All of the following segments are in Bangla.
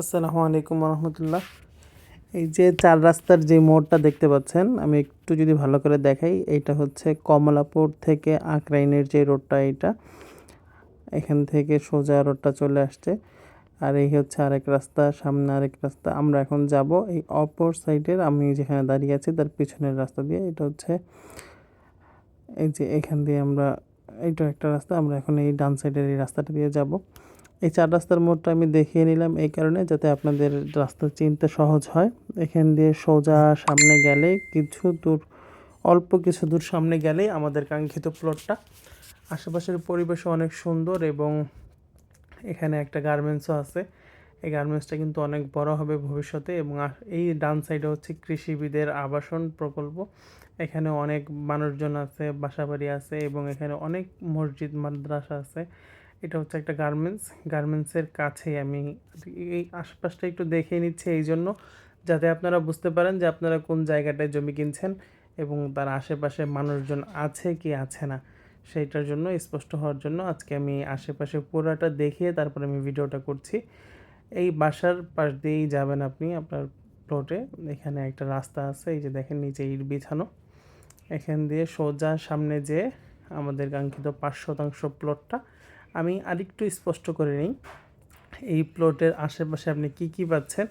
আসসালামু আলাইকুম রহমতুল্লাহ এই যে চার রাস্তার যে মোড়টা দেখতে পাচ্ছেন, আমি একটু যদি ভালো করে দেখাই এটা হচ্ছে কমলাপুর থেকে আকরাইনের যে রোডটা এইটা। এখান থেকে সোজা রোডটা চলে আসছে। আর এই হচ্ছে আরেক রাস্তা, সামনে আরেক রাস্তা। আমরা এখন যাব এই অপর সাইডের, আমি যেখানে দাঁড়িয়ে আছি তার পিছনের রাস্তা দিয়ে। এটা হচ্ছে এই যে এখান দিয়ে আমরা, এইটা একটা রাস্তা, আমরা এখন এই ডান সাইডের এই রাস্তাটা দিয়ে যাব। এই চার রাস্তার মোড়টা আমি দেখিয়ে নিলাম এই কারণে যাতে আপনাদের রাস্তা চিনতে সহজ হয়। এখান দিয়ে সোজা সামনে গেলে কিছু দূর, অল্প কিছু দূর সামনে গেলেই আমাদের কাঙ্ক্ষিত প্লটটা আশেপাশের পরিবেশও অনেক সুন্দর এবং এখানে একটা গার্মেন্টসও আছে। এই গার্মেন্টসটা কিন্তু অনেক বড় হবে ভবিষ্যতে এবং এই ডান সাইডে হচ্ছে কৃষিবিদের আবাসন প্রকল্প। এখানে অনেক মানুষজন আছে, বাসাবাড়ি আছে এবং এখানে অনেক মসজিদ, মাদ্রাসা আছে। এটা হচ্ছে একটা গার্মেন্টস গার্মেন্টসের কাছেই আমি এই আশপাশটা একটু দেখে নিচ্ছি এই জন্য, যাতে আপনারা বুঝতে পারেন যে আপনারা কোন জায়গাটায় জমি কিনছেন এবং তার আশেপাশে মানুষজন আছে কি আছে না। সেইটার জন্য, স্পষ্ট হওয়ার জন্য আজকে আমি আশেপাশে পুরাটা দেখিয়ে তারপরে আমি ভিডিওটা করছি। এই বাসার পাশ দিয়েই যাবেন আপনি আপনার প্লটে এখানে একটা রাস্তা আছে, এই যে দেখেন নিচে ইট বিছানো। এখান দিয়ে সোজা সামনে যে আমাদের কাঙ্ক্ষিত পাঁচ শতাংশ প্লটটা আমি আরেকটু স্পষ্ট করে নিই। এই প্লটের আশেপাশে আপনি কি কি পাচ্ছেন?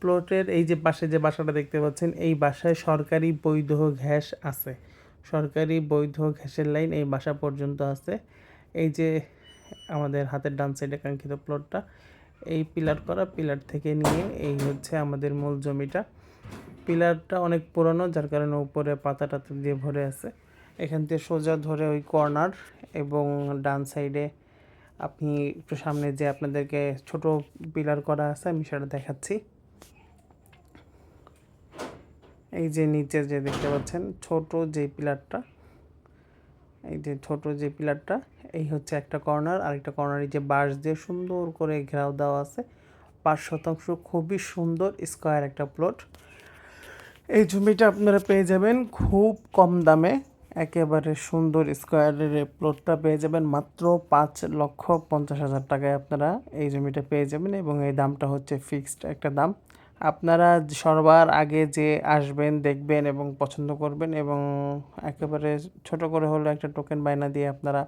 প্লটের এই যে পাশে যে বাসাটা দেখতে পাচ্ছেন, এই বাসায় সরকারি বৈধ ঘ্যাস আছে। সরকারি বৈধ ঘ্যাসের লাইন এই বাসা পর্যন্ত আছে। এই যে আমাদের হাতের ডান সাইডে কাঙ্ক্ষিত প্লটটা, এই পিলার করা পিলার থেকে নিয়ে এই হচ্ছে আমাদের মূল জমিটা। পিলারটা অনেক পুরনো, যার কারণে উপরে পাতা টাতা দিয়ে ভরে আছে। এখান থেকে সোজা ধরে ওই কর্নার এবং ডান সাইডে আপনি একটু সামনে যে আপনাদেরকে ছোট পিলার করা আছে, আমি সেটা দেখাচ্ছি। এই যে নিচে যে দেখতে পাচ্ছেন, ছোট যে পিলারটা, এই যে ছোট যে পিলারটা, এই হচ্ছে একটা কর্নার। আর একটা কর্নার এই যে বাঁশ দিয়ে সুন্দর করে ঘেরাও দেওয়া আছে। পাঁচ শতাংশ খুবই সুন্দর স্কোয়ার একটা প্লট। এই জমিটা আপনারা পেয়ে যাবেন খুব কম দামে। একেবারে সুন্দর স্কোয়ারের প্লটটা পেয়ে যাবেন। মাত্র পাঁচ লক্ষ পঞ্চাশ হাজার টাকায় আপনারা এই জমিটা পেয়ে যাবেন এবং এই দামটা হচ্ছে ফিক্সড একটা দাম। আপনারা সবার আগে যে আসবেন, দেখবেন এবং পছন্দ করবেন এবং একেবারে ছোট করে হলো একটা টোকেন বায়না দিয়ে আপনারা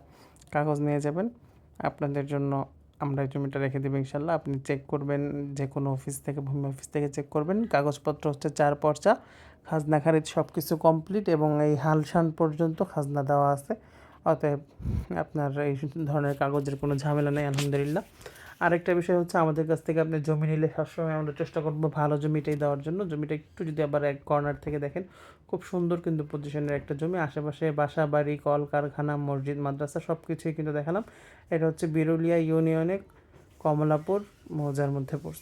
কাগজ নিয়ে যাবেন। আপনাদের জন্য আমরা জমিটা রেখে দেবো ইনশাল্লাহ। আপনি চেক করবেন যে কোনো অফিস থেকে, ভূমি অফিস থেকে চেক করবেন। কাগজপত্র হচ্ছে চার পর্চা, খাজনা খারিজ সব কিছু কমপ্লিট এবং এই হালসান পর্যন্ত খাজনা দেওয়া আছে। অতএব আপনার এই ধরনের কাগজের কোনো ঝামেলা নেই, আলহামদুলিল্লাহ। আরেকটা বিষয় হচ্ছে আমাদের কাছ থেকে আপনি জমি নিলে সবসময় আমরা চেষ্টা করব ভালো জমিটাই দেওয়ার জন্য। জমিটা একটু যদি আবার এক কর্নার থেকে দেখেন, খুব সুন্দর কিন্তু পজিশনের একটা জমি। আশেপাশে বাসা, বাড়ি কল কারখানা মসজিদ, মাদ্রাসা সব কিছুই কিন্তু দেখালাম। এটা হচ্ছে বিরুলিয়া ইউনিয়নে কমলাপুর মৌজার মধ্যে পড়ছে।